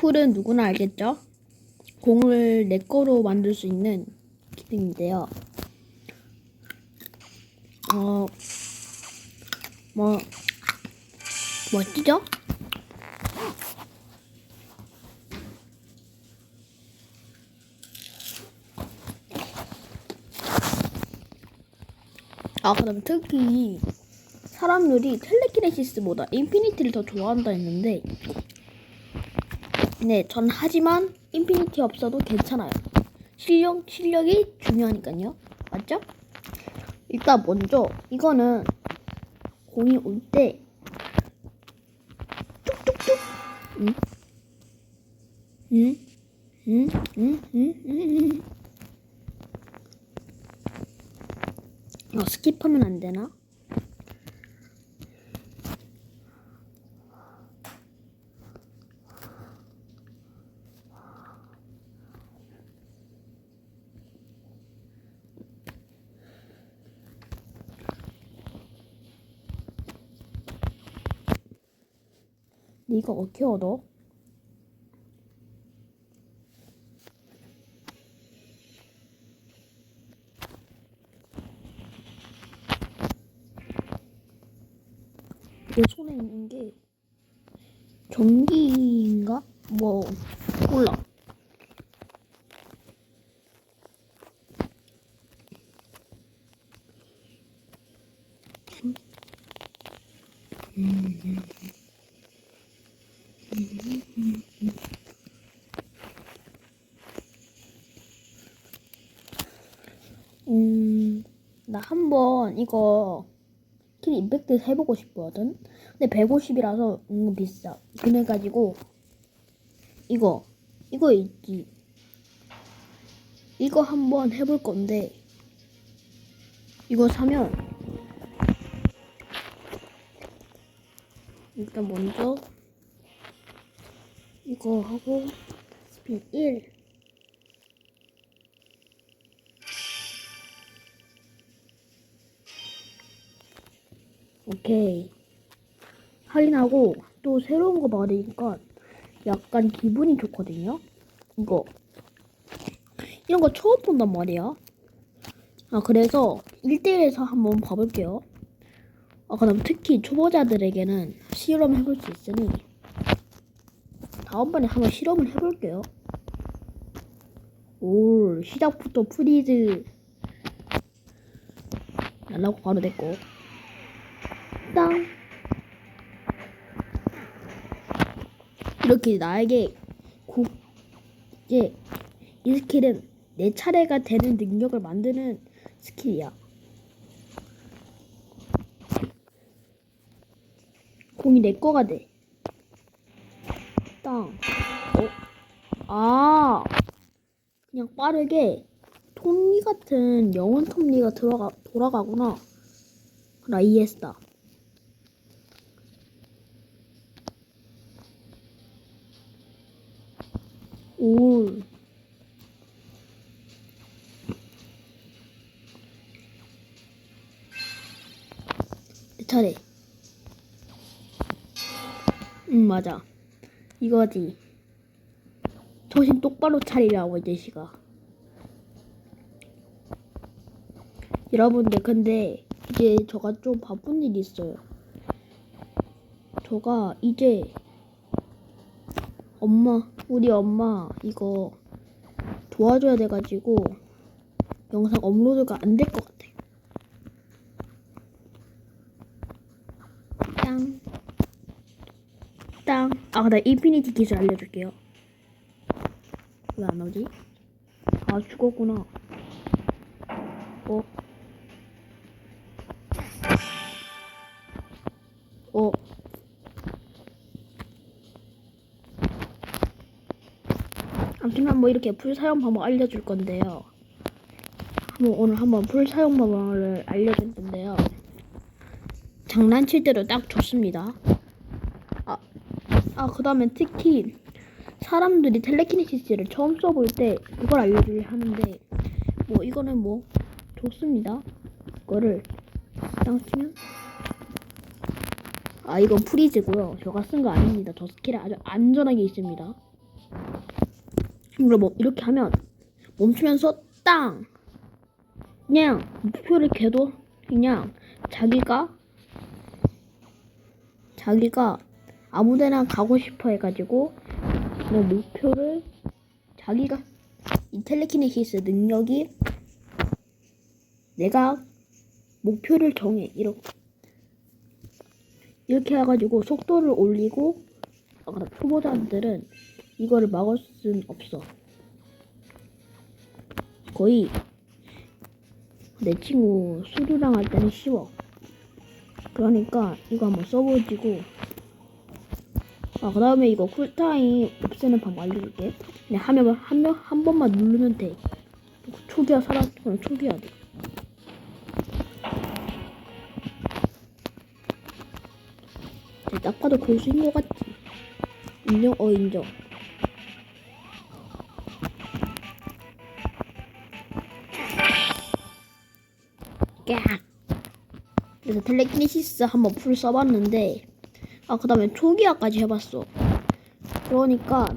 풀은 누구나 알겠죠? 공을 내 거로 만들 수 있는 기능인데요. 어, 뭐, 멋지죠? 아, 그다음 특히 사람들이 텔레키네시스보다 인피니티를 더 좋아한다 했는데 네, 전 하지만 인피니티 없어도 괜찮아요. 실력 실력이 중요하니까요. 맞죠? 일단 먼저 이거는 공이 올때 뚝뚝뚝 응? 응? 응? 응? 응? 응? 응? 어, 스킵하면 안 되나? 네가 어떻게 얻어? 내 손에 있는 게 전기인가? 뭐 몰라. 음, 나 한번 이거 킬 임팩트 해보고 싶거든. 근데 150이라서 은근 비싸. 그래가지고 이거 이거 있지. 이거 한번 해볼 건데 이거 사면 일단 먼저 이거 하고 스핀 1 오케이. 할인하고 또 새로운 거 받으니까 약간 기분이 좋거든요. 이거. 이런 거 처음 본단 말이야. 아, 그래서 1대1에서 한번 봐볼게요. 아, 그럼 특히 초보자들에게는 실험 해볼 수 있으니 다음번에 한번 실험을 해볼게요. 올, 시작부터 프리즈 날라고 바로 됐고. 땅. 이렇게 나에게 고, 이제 이 스킬은 내 차례가 되는 능력을 만드는 스킬이야. 공이 내 거가 돼. 땅. 어? 아. 그냥 빠르게 톱니 같은 영혼 톱니가 들어가 돌아가구나. 나 이해했다. 올. 내 차례. 응, 맞아. 이거지. 정신 똑바로 차리라고, 이 자식아. 여러분들, 근데 이제 저가 좀 바쁜 일이 있어요. 저가 이제 엄마, 우리 엄마 이거 도와줘야 돼가지고 영상 업로드가 안 될 것 같아. 땅. 땅. 아, 나 인피니티 기술 알려줄게요. 왜 안 오지? 아, 죽었구나. 어. 어. 아무튼 뭐 이렇게 풀 사용 방법 알려줄 건데요. 한번 오늘 한번 풀 사용 방법을 알려줄 건데요. 장난칠 때도 딱 좋습니다. 아, 아 그 다음에 특히 사람들이 텔레키네시스를 처음 써볼 때 그걸 알려주려 하는데 뭐 이거는 뭐 좋습니다. 이거를 딱 치면 아 이건 프리즈고요. 제가 쓴 거 아닙니다. 저 스킬은 아주 안전하게 있습니다. 그럼 뭐 이렇게 하면 멈추면서 땅 그냥 목표를 걔도 그냥 자기가 자기가 아무데나 가고 싶어 해가지고 그냥 목표를 자기가 이 텔레키네시스 능력이 내가 목표를 정해 이렇게 이렇게 해가지고 속도를 올리고 아, 그럼 초보자들은 이거를 막을 수는 없어. 거의 내 친구 수류랑 할 때는 쉬워. 그러니까 이거 한번 써보지고 아 그 다음에 이거 쿨타임 없애는 방법 알려줄게. 그냥 하면 한명 한 번만 누르면 돼. 초기화 살아 그냥 초기화 돼. 딱 봐도 고수인 것 같지. 인정 어 인정. 깍. 그래서 텔레키네시스 한번 풀 써봤는데 아 그 다음에 초기화까지 해봤어. 그러니까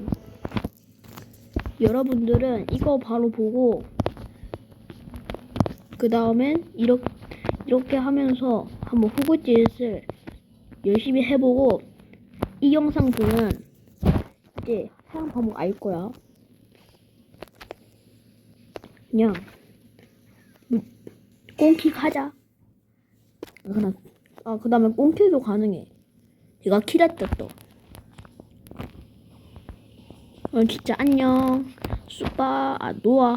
여러분들은 이거 바로 보고 그 다음엔 이렇게 이렇게 하면서 한번 후보짓을 열심히 해보고 이 영상 보면 이제 사용 방법 알 거야. 그냥 꽁킥 하자. 그냥 아 그 다음에 꽁킥도 가능해. 제가 킬했다 또. 어, 진짜 안녕. 수바 아 노아.